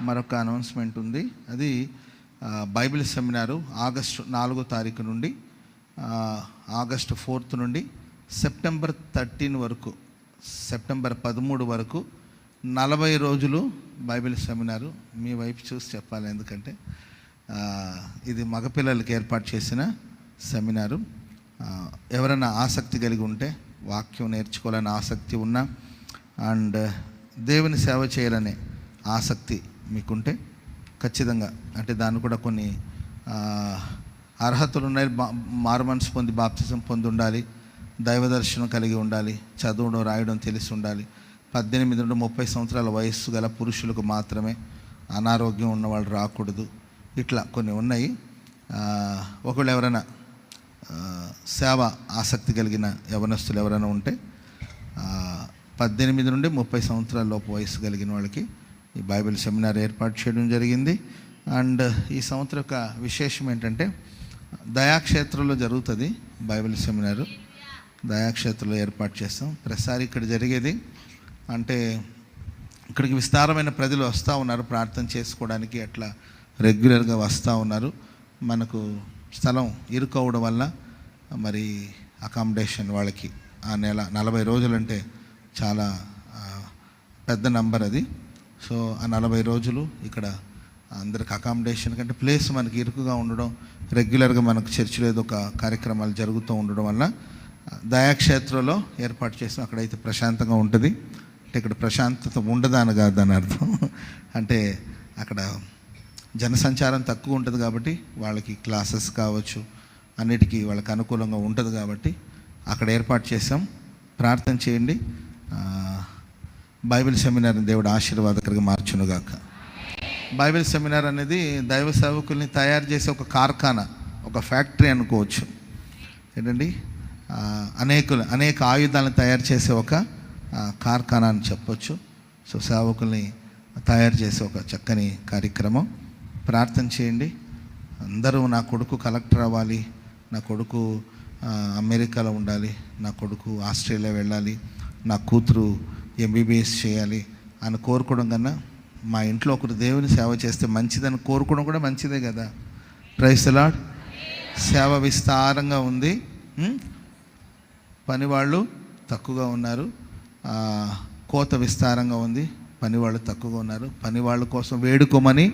మరొక అనౌన్స్మెంట్ ఉంది. అది బైబిల్ సెమినారు ఆగస్టు నాలుగో తారీఖు నుండి ఆగస్టు ఫోర్త్ నుండి సెప్టెంబర్ థర్టీన్ వరకు సెప్టెంబర్ పదమూడు వరకు నలభై రోజులు బైబిల్ సెమినారు. మీ వైపు చూసి చెప్పాలి ఎందుకంటే ఇది మగపిల్లలకి ఏర్పాటు చేసిన సెమినారు. ఎవరైనా ఆసక్తి కలిగి ఉంటే వాక్యం నేర్చుకోవాలని ఆసక్తి ఉన్నా అండ్ దేవుని సేవ చేయాలనే ఆసక్తి మీకుంటే ఖచ్చితంగా. అంటే దాన్ని కూడా కొన్ని అర్హతలు ఉన్నాయి బా మారు మనసు పొంది బాప్తిజం పొంది ఉండాలి. దైవ దర్శనం కలిగి ఉండాలి. చదవడం రాయడం తెలిసి ఉండాలి. పద్దెనిమిది నుండి ముప్పై సంవత్సరాల వయస్సు గల పురుషులకు మాత్రమే అనారోగ్యం ఉన్నవాళ్ళు రాకూడదు. ఇట్లా కొన్ని ఉన్నాయి. ఒకళ్ళు ఎవరైనా సేవ ఆసక్తి కలిగిన యవనస్తులు ఎవరైనా ఉంటే పద్దెనిమిది నుండి ముప్పై సంవత్సరాల లోపు వయసు కలిగిన వాళ్ళకి ఈ బైబిల్ సెమినార్ ఏర్పాటు చేయడం జరిగింది. అండ్ ఈ సంవత్సరం యొక్క విశేషం ఏంటంటే దయాక్షేత్రంలో జరుగుతుంది బైబిల్ సెమినారు. దయాక్షేత్రంలో ఏర్పాటు చేస్తాం. ప్రతిసారి ఇక్కడ జరిగేది అంటే ఇక్కడికి విస్తారమైన ప్రజలు వస్తూ ఉన్నారు ప్రార్థన చేసుకోవడానికి అట్లా రెగ్యులర్గా వస్తూ ఉన్నారు. మనకు స్థలం ఇరుకోవడం వల్ల మరి అకామిడేషన్ వాళ్ళకి ఆ నెల నలభై రోజులంటే చాలా పెద్ద నంబర్ అది. సో ఆ నలభై రోజులు ఇక్కడ అందరికి అకామిడేషన్ కంటే ప్లేస్ మనకి ఇరుకుగా ఉండడం రెగ్యులర్గా మనకు చర్చిలో ఏదో ఒక కార్యక్రమాలు జరుగుతూ ఉండడం వల్ల దయాక్షేత్రంలో ఏర్పాటు చేసాం అక్కడైతే ప్రశాంతంగా ఉంటుంది. అంటే ఇక్కడ ప్రశాంతత ఉండదని కాదు అని అర్థం. అంటే అక్కడ జనసంచారం తక్కువ ఉంటుంది కాబట్టి వాళ్ళకి క్లాసెస్ కావచ్చు అన్నిటికీ వాళ్ళకి అనుకూలంగా ఉంటుంది కాబట్టి అక్కడ ఏర్పాటు చేసాం ప్రార్థన చేయండి. బైబిల్ సెమినార్ని దేవుడు ఆశీర్వాదకరంగా మార్చునుగాక. బైబిల్ సెమినార్ అనేది దైవ సేవకుల్ని తయారు చేసే ఒక కార్ఖానా ఒక ఫ్యాక్టరీ అనుకోవచ్చు. ఏంటండి? అనేకులు అనేక ఆయుధాలను తయారు చేసే ఒక కార్ఖానా అని చెప్పొచ్చు. సో సేవకుల్ని తయారు చేసే ఒక చక్కని కార్యక్రమం. ప్రార్థన చేయండి. అందరూ నా కొడుకు కలెక్టర్ అవ్వాలి నా కొడుకు అమెరికాలో ఉండాలి నా కొడుకు ఆస్ట్రేలియా వెళ్ళాలి నా కూతురు ఎంబీబీఎస్ చేయాలి అని కోరుకోవడం కన్నా మా ఇంట్లో ఒకరు దేవుని సేవ చేస్తే మంచిదని కోరుకోవడం కూడా మంచిదే కదా. ప్రైస్తలాడ్ సేవ విస్తారంగా ఉంది. పనివాళ్ళు తక్కువగా ఉన్నారు. కోత విస్తారంగా ఉంది. పనివాళ్ళు తక్కువగా ఉన్నారు. పనివాళ్ళ కోసం వేడుకోమని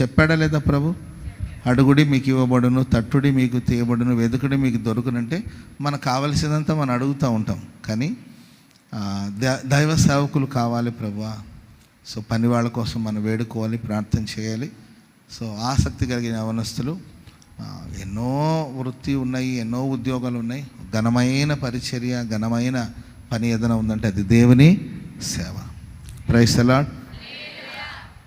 చెప్పాడా లేదా ప్రభు? అడుగుడి మీకు ఇవ్వబడును తట్టుడి మీకు తీయబడును వెతుకుడి మీకు దొరుకునంటే మనకు కావలసినంత మనం అడుగుతూ ఉంటాం. కానీ దైవ సేవకులు కావాలి ప్రభా. సో పని వాళ్ళ కోసం మనం వేడుకోవాలి ప్రార్థన చేయాలి. సో ఆసక్తి కలిగిన యవనస్తులు ఎన్నో వృత్తి ఉన్నాయి ఎన్నో ఉద్యోగాలు ఉన్నాయి. ఘనమైన పరిచర్య ఘనమైన పని ఏదైనా ఉందంటే అది దేవుని సేవ. ప్రైస్ అలాడ్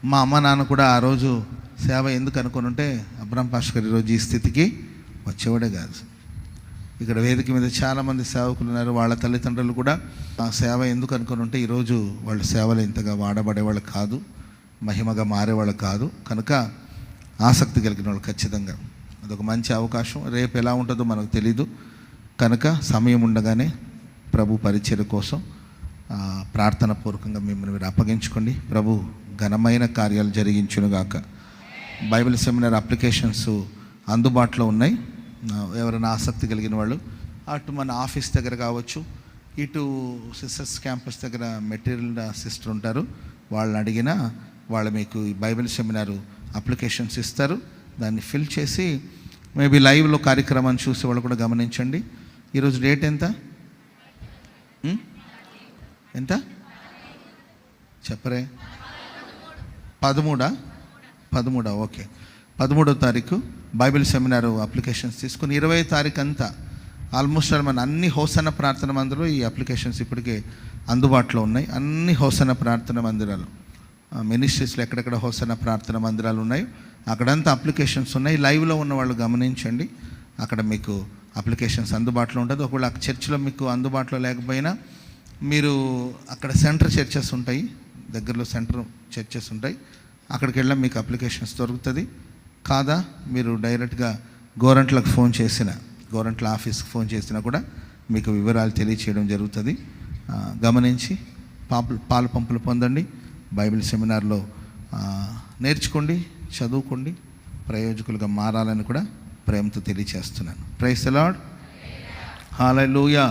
మా అమ్మ నాన్న కూడా ఆ రోజు సేవ ఎందుకు అనుకుని ఉంటే అబ్రహం పాస్కర్ ఈరోజు ఈ స్థితికి వచ్చేవాడే కాదు. ఇక్కడ వేదిక మీద చాలామంది సేవకులు ఉన్నారు. వాళ్ళ తల్లిదండ్రులు కూడా ఆ సేవ ఎందుకు అనుకుని ఉంటే ఈరోజు వాళ్ళ సేవలు ఇంతగా వాడబడేవాళ్ళు కాదు. మహిమగా మారేవాళ్ళు కాదు. కనుక ఆసక్తి కలిగిన వాళ్ళు ఖచ్చితంగా. అదొక మంచి అవకాశం. రేపు ఎలా ఉంటుందో మనకు తెలీదు. కనుక సమయం ఉండగానే ప్రభు పరిచయ కోసం ప్రార్థన పూర్వకంగా మిమ్మల్ని మీరు అప్పగించుకోండి. ప్రభు ఘనమైన కార్యాలు జరిగించునుగాక. బైబిల్ సెమినార్ అప్లికేషన్స్ అందుబాటులో ఉన్నాయి. ఎవరైనా ఆసక్తి కలిగిన వాళ్ళు అటు మన ఆఫీస్ దగ్గర కావచ్చు ఇటు సిస్టర్స్ క్యాంపస్ దగ్గర మెటీరియల్ సిస్టర్ ఉంటారు వాళ్ళని అడిగినా వాళ్ళు మీకు ఈ బైబిల్ సెమినార్ అప్లికేషన్స్ ఇస్తారు దాన్ని ఫిల్ చేసి మేబీ లైవ్లో కార్యక్రమాన్ని చూసే వాళ్ళు కూడా గమనించండి. ఈరోజు డేట్ ఎంత? ఎంత? చెప్పరే. పదమూడా? పదమూడా ఓకే. పదమూడో తారీఖు బైబిల్ సెమినార్ అప్లికేషన్స్ తీసుకుని ఇరవై తారీఖు అంతా ఆల్మోస్ట్ మన అన్ని హోసన ప్రార్థన మందిరాలు ఈ అప్లికేషన్స్ ఇప్పటికే అందుబాటులో ఉన్నాయి. అన్ని హోసన ప్రార్థన మందిరాలు మినిస్ట్రీస్లో ఎక్కడెక్కడ హోసన ప్రార్థన మందిరాలు ఉన్నాయి అక్కడంతా అప్లికేషన్స్ ఉన్నాయి. లైవ్లో ఉన్న వాళ్ళు గమనించండి. అక్కడ మీకు అప్లికేషన్స్ అందుబాటులో ఉంటుంది. ఒకవేళ ఆ చర్చిలో మీకు అందుబాటులో లేకపోయినా మీరు అక్కడ సెంటర్ చర్చెస్ ఉంటాయి. దగ్గరలో సెంటర్ చర్చెస్ ఉంటాయి. అక్కడికి వెళ్ళిన మీకు అప్లికేషన్స్ దొరుకుతుంది. కాదా? మీరు డైరెక్ట్గా గోరంట్లకు ఫోన్ చేసిన గోరంట్ల ఆఫీస్కి ఫోన్ చేసినా కూడా మీకు వివరాలు తెలియచేయడం జరుగుతుంది. గమనించి పాపలు పాలు పంపులు పొందండి. బైబిల్ సెమినార్లో నేర్చుకోండి చదువుకోండి ప్రయోజకులుగా మారాలని కూడా ప్రేమతో తెలియచేస్తున్నాను. Price lord హాలూయా